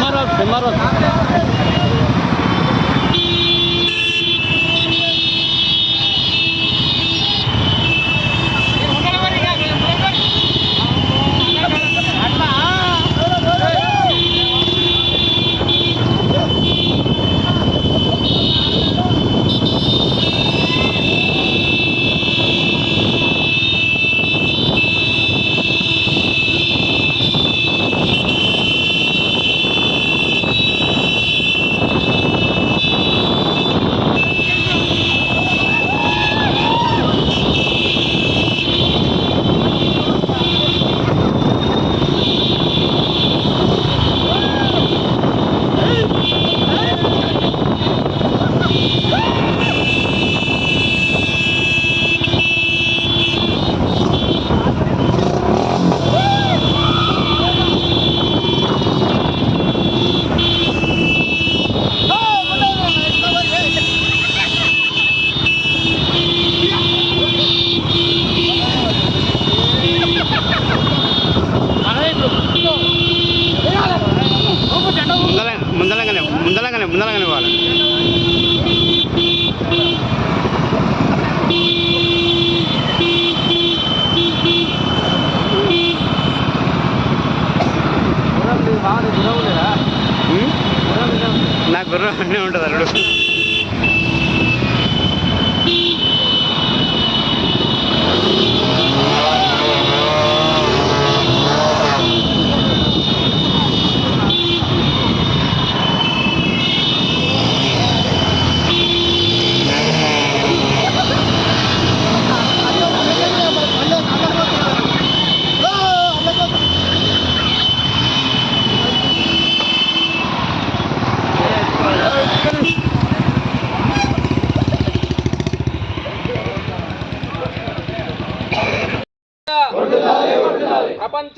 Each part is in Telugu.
Marot, Marot.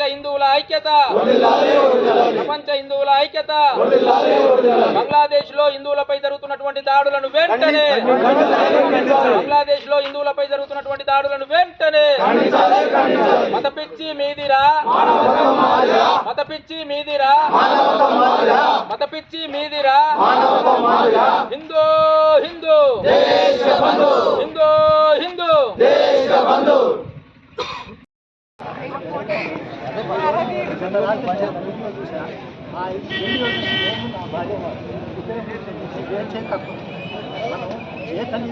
ప్రపంచ హిందువుల ఐక్యత. ప్రపంచ హిందువుల ఐక్యత. బంగ్లాదేశ్లో హిందువులపై జరుగుతున్నటువంటి దాడులను వెంటనే బంగ్లాదేశ్లో హిందువులపై జరుగుతున్నటువంటి దాడులను వెంటనే మత పిచ్చి మీదిరా. మత పిచ్చి మీదిరా. మత పిచ్చి మీదిరా. హిందూ హిందూ. హిందూ హిందూ. ఏ తల్లి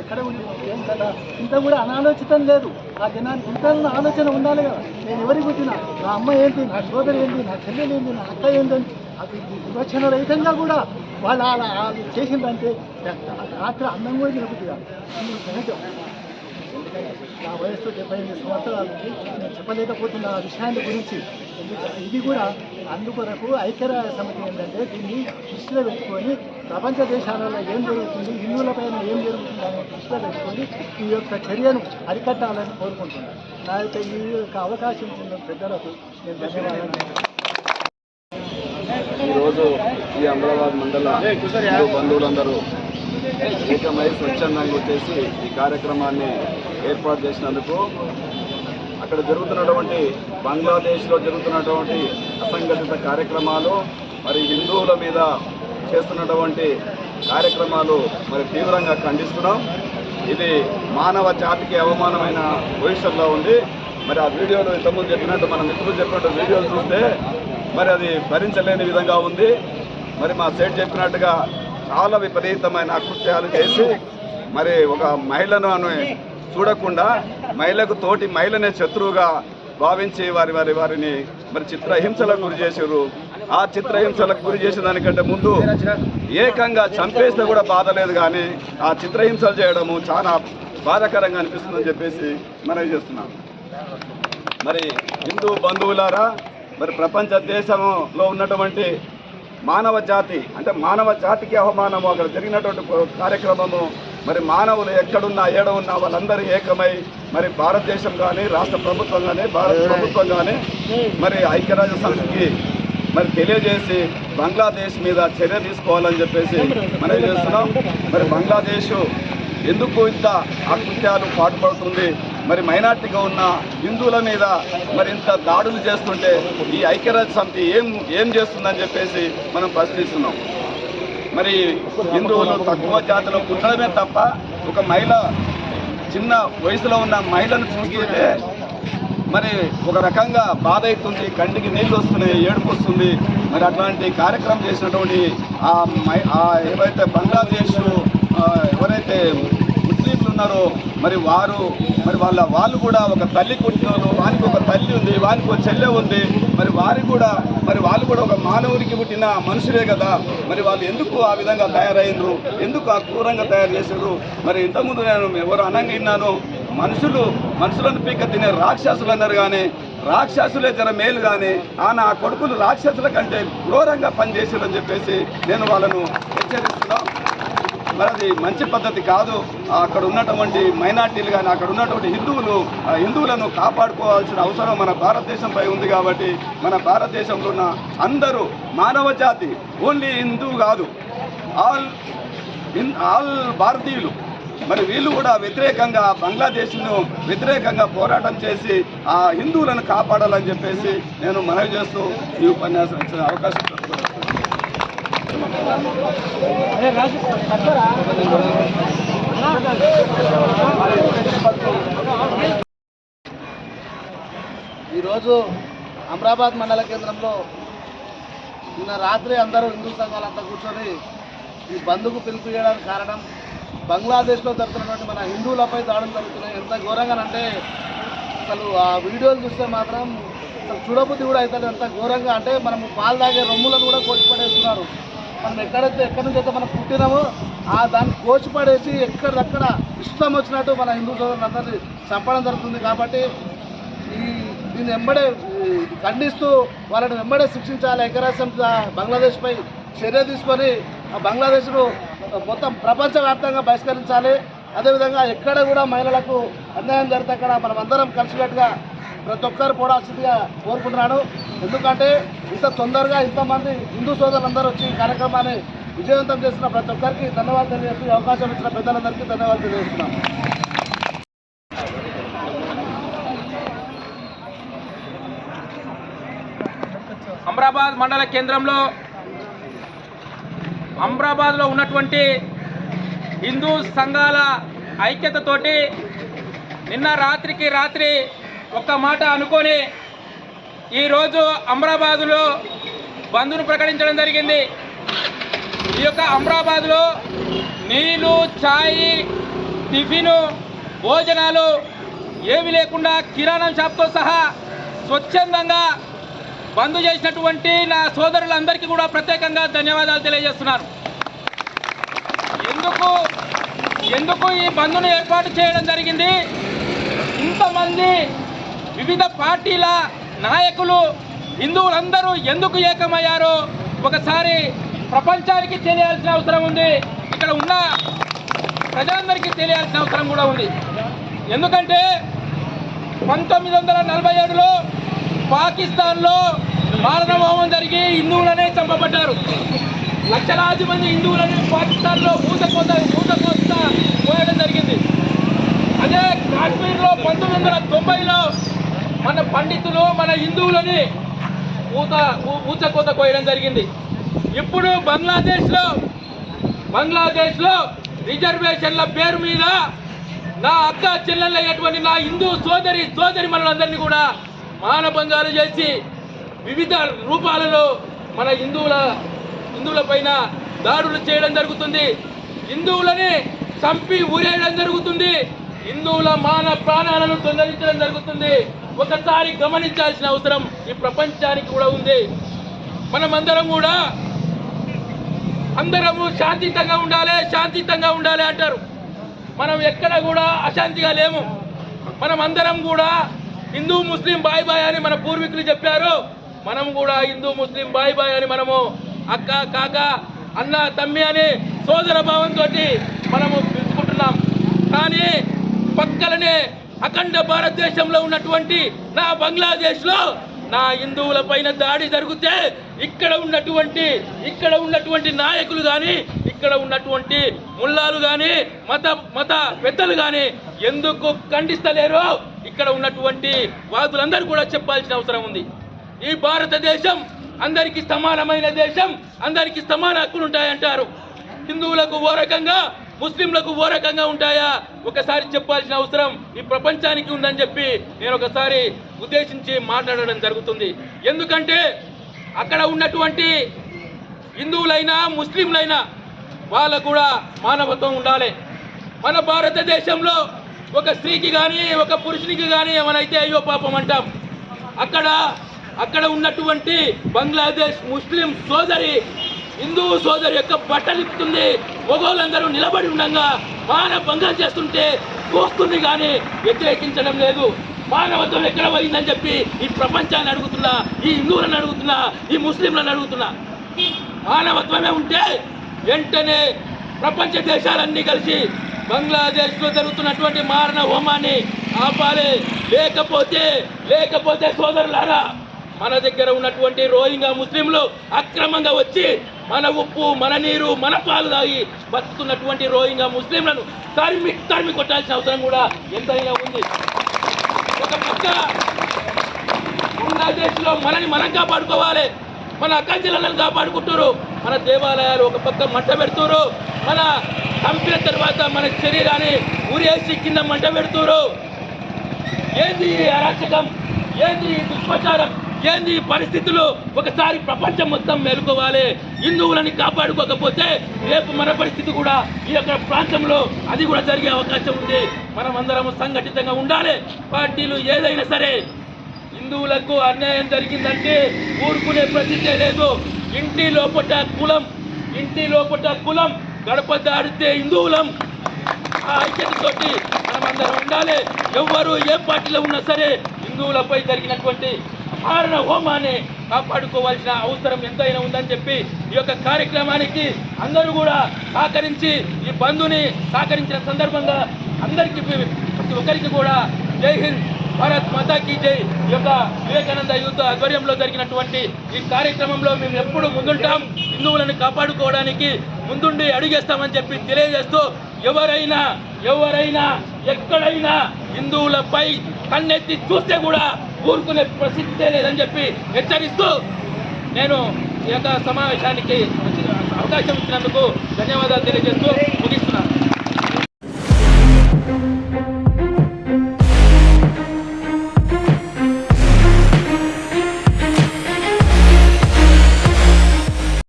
ఎక్కడ ఉండి ఏం కదా ఇంత కూడా అనాలోచితం లేదు. ఆ జనానికి ఇంత ఆలోచన ఉండాలి కదా. నేను ఎవరికి పుట్టినా? నా అమ్మ ఏంటి? నా సోదరు ఏంటి? నా చెల్లెలు ఏంటి? నా అక్క ఏంటని అది వివక్షణ రహితంగా కూడా వాళ్ళు అలా చేసిందంటే రాత్రి అన్నం కూడా తినబుద్ది కాదు. నా వయస్సు డెబ్బై ఎనిమిది సంవత్సరాలు నేను చెప్పలేకపోతున్న ఆ విషయాన్ని గురించి ఇది కూడా అందుకొరకు ఐక్యరాజ్య సమితి ఏంటంటే దీన్ని దృష్టిలో పెట్టుకొని ప్రపంచ దేశాలలో ఏం జరుగుతుంది హిందువులపైన ఏం జరుగుతుంది అనే దృష్టిలో పెట్టుకొని ఈ యొక్క చర్యను అరికట్టాలని కోరుకుంటున్నాను. నా యొక్క ఈ యొక్క అవకాశం ఉన్న పెద్దలకు నేను ధన్యవాదాలు. ఈరోజు ఈ అమరాబాద్ మండల బంధువులందరూ ఏకమై స్వచ్ఛందంగా వచ్చేసి ఈ కార్యక్రమాన్ని ఏర్పాటు చేసినందుకు అక్కడ జరుగుతున్నటువంటి బంగ్లాదేశ్లో జరుగుతున్నటువంటి అసంఘటిత కార్యక్రమాలు మరి హిందువుల మీద చేస్తున్నటువంటి కార్యక్రమాలు మరి తీవ్రంగా ఖండిస్తున్నాం. ఇది మానవ జాతికి అవమానమైన పొజిషన్లో ఉంది. మరి ఆ వీడియోలు ఇంతకుముందు చెప్పినట్టు మన మిత్రులు చెప్పినట్టు వీడియోలు చూస్తే మరి అది భరించలేని విధంగా ఉంది. మరి మా సేట్ చెప్పినట్టుగా చాలా విపరీతమైన అకృత్యాలు చేసి మరి ఒక మహిళను అని చూడకుండా మహిళకు తోటి మహిళనే శత్రువుగా భావించి వారి వారి వారిని మరి చిత్రహింసలకు గురి చేసారు ఆ చిత్రహింసలకు గురి చేసిన దానికంటే ముందు ఏకంగా చంపేస్తే కూడా బాధ లేదు కానీ ఆ చిత్రహింసలు చేయడము చాలా బాధాకరంగా అనిపిస్తుందని చెప్పేసి మనవి చేస్తున్నాం. మరి హిందూ బంధువులారా మరి ప్రపంచ దేశంలో ఉన్నటువంటి మానవ జాతి అంటే మానవ జాతికి అవమానము అక్కడ జరిగినటువంటి కార్యక్రమము మరి మానవులు ఎక్కడున్నా ఏడ ఉన్నా వాళ్ళందరూ ఏకమై మరి భారతదేశం కానీ రాష్ట్ర ప్రభుత్వం కానీ భారత ప్రభుత్వం కానీ మరి ఐక్యరాజ్య సమితికి మరి తెలియజేసి బంగ్లాదేశ్ మీద చర్య తీసుకోవాలని చెప్పేసి మనం చేస్తున్నాం. మరి బంగ్లాదేశ్ ఎందుకు ఇంత ఆకృత్యాలు పాటుపడుతుంది? మరి మైనార్టీగా ఉన్న హిందువుల మీద మరి ఇంత దాడులు చేస్తుంటే ఈ ఐక్యరాజ్య సమితి ఏం ఏం చేస్తుందని చెప్పేసి మనం ప్రశ్నిస్తున్నాం. మరి హిందువులు తక్కువ జాతిలో పుట్టడమే తప్ప ఒక మహిళ చిన్న వయసులో ఉన్న మహిళను చూస్తే మరి ఒక రకంగా బాధ అవుతుంది కంటికి నీళ్ళు వస్తున్నాయి ఏడుపు వస్తుంది. మరి అట్లాంటి కార్యక్రమం చేసినటువంటి ఆ మై ఆ ఏవైతే బంగ్లాదేశ్ ఎవరైతే ముస్లింలు ఉన్నారో మరి వారు మరి వాళ్ళ వాళ్ళు కూడా ఒక తల్లి కుట్టినారు వానికి ఒక తల్లి ఉంది వానికి ఒక చెల్లె ఉంది మరి వారి కూడా మరి వాళ్ళు కూడా ఒక మానవునికి పుట్టిన మనుషులే కదా. మరి వాళ్ళు ఎందుకు ఆ విధంగా తయారైనరు ఎందుకు ఆ క్రూరంగా తయారు చేశారు మరి ఇంతకుముందు నేను ఎవరు అనంగా విన్నాను మనుషులు మనుషులను పీక తినే రాక్షసులు అన్నారు కానీ రాక్షసులే జర మేలు కానీ ఆ నా కొడుకులు రాక్షసుల కంటే ఘోరంగా పనిచేశారని చెప్పేసి నేను వాళ్ళను హెచ్చరిస్తున్నాను. మరి అది మంచి పద్ధతి కాదు. అక్కడ ఉన్నటువంటి మైనార్టీలు కానీ అక్కడ ఉన్నటువంటి హిందువులు ఆ హిందువులను కాపాడుకోవాల్సిన అవసరం మన భారతదేశంపై ఉంది కాబట్టి మన భారతదేశంలో ఉన్న అందరూ మానవ జాతి ఓన్లీ హిందూ కాదు. ఆల్ ఆల్ భారతీయులు. మరి వీళ్ళు కూడా వ్యతిరేకంగా బంగ్లాదేశ్ను వ్యతిరేకంగా పోరాటం చేసి ఆ హిందువులను కాపాడాలని చెప్పేసి నేను మనవి చేస్తూ ఈ ఉపన్యాసం ఇచ్చిన అవకాశం ఈరోజు అమరాబాద్ మండల కేంద్రంలో నిన్న రాత్రి అందరూ హిందూ సంఘాలంతా కూర్చొని ఈ బంధుకు పిలుపు చేయడానికి కారణం బంగ్లాదేశ్లో జరుగుతున్నటువంటి మన హిందువులపై దాడులు జరుగుతున్నాయి. ఎంత ఘోరంగా అంటే అసలు ఆ వీడియోలు చూస్తే మాత్రం అసలు చూడబుద్ధి కూడా అవుతుంది ఎంత ఘోరంగా అంటే మనం పాలు తాగే రొమ్ములను కూడా కోసి పడేస్తున్నారు మనం ఎక్కడైతే ఎక్కడి నుంచి అయితే మనం పుట్టినామో ఆ దాన్ని కోచిపడేసి ఎక్కడక్కడ ఇష్టం వచ్చినట్టు మన హిందూ సోదరులందరినీ చంపడం జరుగుతుంది కాబట్టి ఈ దీన్ని వెంబడే ఖండిస్తూ వాళ్ళని వెంబడే శిక్షించాలి ఐక్యరాజ్యం బంగ్లాదేశ్పై చర్య తీసుకొని ఆ బంగ్లాదేశ్ను మొత్తం ప్రపంచవ్యాప్తంగా బహిష్కరించాలి. అదేవిధంగా ఎక్కడ కూడా మహిళలకు అన్యాయం జరిగితే అక్కడ మనం అందరం కలిసికట్టుగా ప్రతి ఒక్కరు పోరాల్సిందిగా కోరుకుంటున్నాను. ఎందుకంటే ఇంత తొందరగా ఇంతమంది హిందూ సోదరులందరూ వచ్చి ఈ కార్యక్రమాన్ని విజయవంతం చేసిన ప్రతి ఒక్కరికి ధన్యవాదాలు తెలియజేస్తూ అవకాశం ఇచ్చిన పెద్దలందరికీ ధన్యవాదాలు తెలియజేస్తున్నాం. అమ్రాబాద్ మండల కేంద్రంలో అమ్రాబాద్లో ఉన్నటువంటి హిందూ సంఘాల ఐక్యతతోటి నిన్న రాత్రికి రాత్రి ఒక్క మాట అనుకొని ఈరోజు అమరాబాదులో బంద్ను ప్రకటించడం జరిగింది. ఈ యొక్క అమరాబాద్లో నీళ్ళు ఛాయ్ టిఫిను భోజనాలు ఏమి లేకుండా కిరాణం షాప్తో సహా స్వచ్ఛందంగా బంద్ చేసినటువంటి నా సోదరులందరికీ కూడా ప్రత్యేకంగా ధన్యవాదాలు తెలియజేస్తున్నాను. ఎందుకు ఎందుకు ఈ బంద్ను ఏర్పాటు చేయడం జరిగింది? ఇంతమంది వివిధ పార్టీల నాయకులు హిందువులందరూ ఎందుకు ఏకమయ్యారో ఒకసారి ప్రపంచానికి తెలియాల్సిన అవసరం ఉంది. ఇక్కడ ఉన్న ప్రజలందరికీ తెలియాల్సిన అవసరం కూడా ఉంది. ఎందుకంటే పంతొమ్మిది వందల నలభై ఏడులో పాకిస్తాన్లో మారణహోమం జరిగి హిందువులనే చంపబడ్డారు. లక్షలాది మంది హిందువులని పాకిస్తాన్లో ఊతకోత ఊతకోత పోయడం జరిగింది. అదే కాశ్మీర్లో పంతొమ్మిది వందల తొంభైలో మన పండితులు మన హిందువులని ఊత ఊ- కోయడం జరిగింది. ఇప్పుడు బంగ్లాదేశ్లో బంగ్లాదేశ్లో రిజర్వేషన్ల పేరు మీద నా అక్క చెల్లెళ్ళు నా హిందూ సోదరి సోదరి మనలందరినీ కూడా మానభంగాలు చేసి వివిధ రూపాలలో మన హిందువుల హిందువుల పైన దాడులు చేయడం జరుగుతుంది. హిందువులని చంపి ఊరేయడం జరుగుతుంది. హిందువుల మాన ప్రాణాలను తొందరించడం జరుగుతుంది. ఒకసారి గమనించాల్సిన అవసరం ఈ ప్రపంచానికి కూడా ఉంది. మనమందరం కూడా అందరము శాంతియుతంగా ఉండాలి శాంతియుతంగా ఉండాలి అంటారు. మనం ఎక్కడ కూడా అశాంతిగా లేము. మనం అందరం కూడా హిందూ ముస్లిం బాయ్ బాయ్ అని మన పూర్వీకులు చెప్పారు. మనం కూడా హిందూ ముస్లిం బాయ్ బాయ్ అని మనము అక్క కాక అన్న తమ్మి అని సోదర భావంతో మనము పిలుచుకుంటున్నాం. కానీ పక్కలనే అఖండ భారతదేశంలో ఉన్నటువంటి నా బంగ్లాదేశ్లో నా హిందువుల పైన దాడి జరిగితే ఇక్కడ ఉన్నటువంటి ఇక్కడ ఉన్నటువంటి నాయకులు కానీ ఇక్కడ ఉన్నటువంటి ముల్లాలు కానీ మత మత పెద్దలు కానీ ఎందుకు ఖండిస్తలేరో ఇక్కడ ఉన్నటువంటి వాదులందరూ కూడా చెప్పాల్సిన అవసరం ఉంది. ఈ భారతదేశం అందరికీ సమానమైన దేశం అందరికీ సమాన హక్కులు ఉంటాయంటారు. హిందువులకు ఓ రకంగా ముస్లింలకు ఓ రకంగా ఉంటాయా? ఒకసారి చెప్పాల్సిన అవసరం ఈ ప్రపంచానికి ఉందని చెప్పి నేను ఒకసారి ఉద్దేశించి మాట్లాడడం జరుగుతుంది. ఎందుకంటే అక్కడ ఉన్నటువంటి హిందువులైనా ముస్లింలైనా వాళ్ళకు కూడా మానవత్వం ఉండాలి. మన భారతదేశంలో ఒక స్త్రీకి కానీ ఒక పురుషునికి కానీ ఏమైనా అయ్యో పాపం అంటాం. అక్కడ అక్కడ ఉన్నటువంటి బంగ్లాదేశ్ ముస్లిం సోదరి హిందూ సోదరి యొక్క బట్టలిపుతుంది మొగోళ్ళందరూ నిలబడి ఉండగా మానభంగం చేస్తుంటే చూస్తుంది కానీ వ్యతిరేకించడం లేదు. మానవత్వం ఎక్కడ పోయిందని చెప్పి ఈ ప్రపంచాన్ని అడుగుతున్నా ఈ హిందువులను అడుగుతున్నా ఈ ముస్లింలను అడుగుతున్నా. మానవత్వమే ఉంటే వెంటనే ప్రపంచ దేశాలన్నీ కలిసి బంగ్లాదేశ్లో జరుగుతున్నటువంటి మారణ హోమాన్ని ఆపాలి. లేకపోతే లేకపోతే సోదరులారా మన దగ్గర ఉన్నటువంటి రోహింగా ముస్లింలు అక్రమంగా వచ్చి మన ఉప్పు మన నీరు మన పాలు తాగి బతుకుతున్నటువంటి రోహింగా ముస్లింలను తరిమి తరిమి కొట్టాల్సిన అవసరం కూడా ఎంతైనా ఉంది. ఒక పక్క బంగ్లాదేశ్లో మనని మనం కాపాడుకోవాలి. మన అక్క జిల్లాలను కాపాడుకుంటారు మన దేవాలయాలు ఒక పక్క మంట పెడుతురు మన చంపిన తర్వాత మన శరీరాన్ని ఉరేసి కింద మంట పెడుతురు ఏంది అరాచకం? ఏంది దుష్పచారం దుష్ప్రచారం? ఏంది ఈ పరిస్థితులు? ఒకసారి ప్రపంచం మొత్తం మేలుకోవాలి. హిందువులని కాపాడుకోకపోతే రేపు మన పరిస్థితి కూడా ఈ యొక్క ప్రాంతంలో అది కూడా జరిగే అవకాశం ఉంది. మనం అందరము సంఘటితంగా ఉండాలి. పార్టీలు ఏదైనా సరే హిందువులకు అన్యాయం జరిగిందంటే ఊరుకునే ప్రసిద్ధే లేదు. ఇంటి లోపట కులం ఇంటి లోపట కులం గడప దాడితే హిందువులం. ఆ ఐక్యతతోటి మనం అందరం ఉండాలి. ఎవ్వరు ఏ పార్టీలో ఉన్నా సరే హిందువులపై జరిగినటువంటి మారణ హోమాన్ని కాపాడుకోవాల్సిన అవసరం ఎంతైనా ఉందని చెప్పి ఈ యొక్క కార్యక్రమానికి అందరూ కూడా సహకరించి ఈ బంధుని సహకరించిన సందర్భంగా అందరికీ ప్రతి ఒక్కరికి కూడా జై హింద్ భారత్ మాతాకి జై ఈ యొక్క వివేకానంద యూత్ ఆధ్వర్యంలో జరిగినటువంటి ఈ కార్యక్రమంలో మేము ఎప్పుడు ముందుంటాం. హిందువులను కాపాడుకోవడానికి ముందుండి అడిగేస్తామని చెప్పి తెలియజేస్తూ ఎవరైనా ఎవరైనా ఎక్కడైనా హిందువులపై కన్నెత్తి చూస్తే కూడా ఊరుకునే ప్రసిద్ధే లేదని చెప్పి హెచ్చరిస్తూ నేను ఈ యొక్క సమావేశానికి అవకాశం ఇచ్చినందుకు ధన్యవాదాలు తెలియజేస్తూ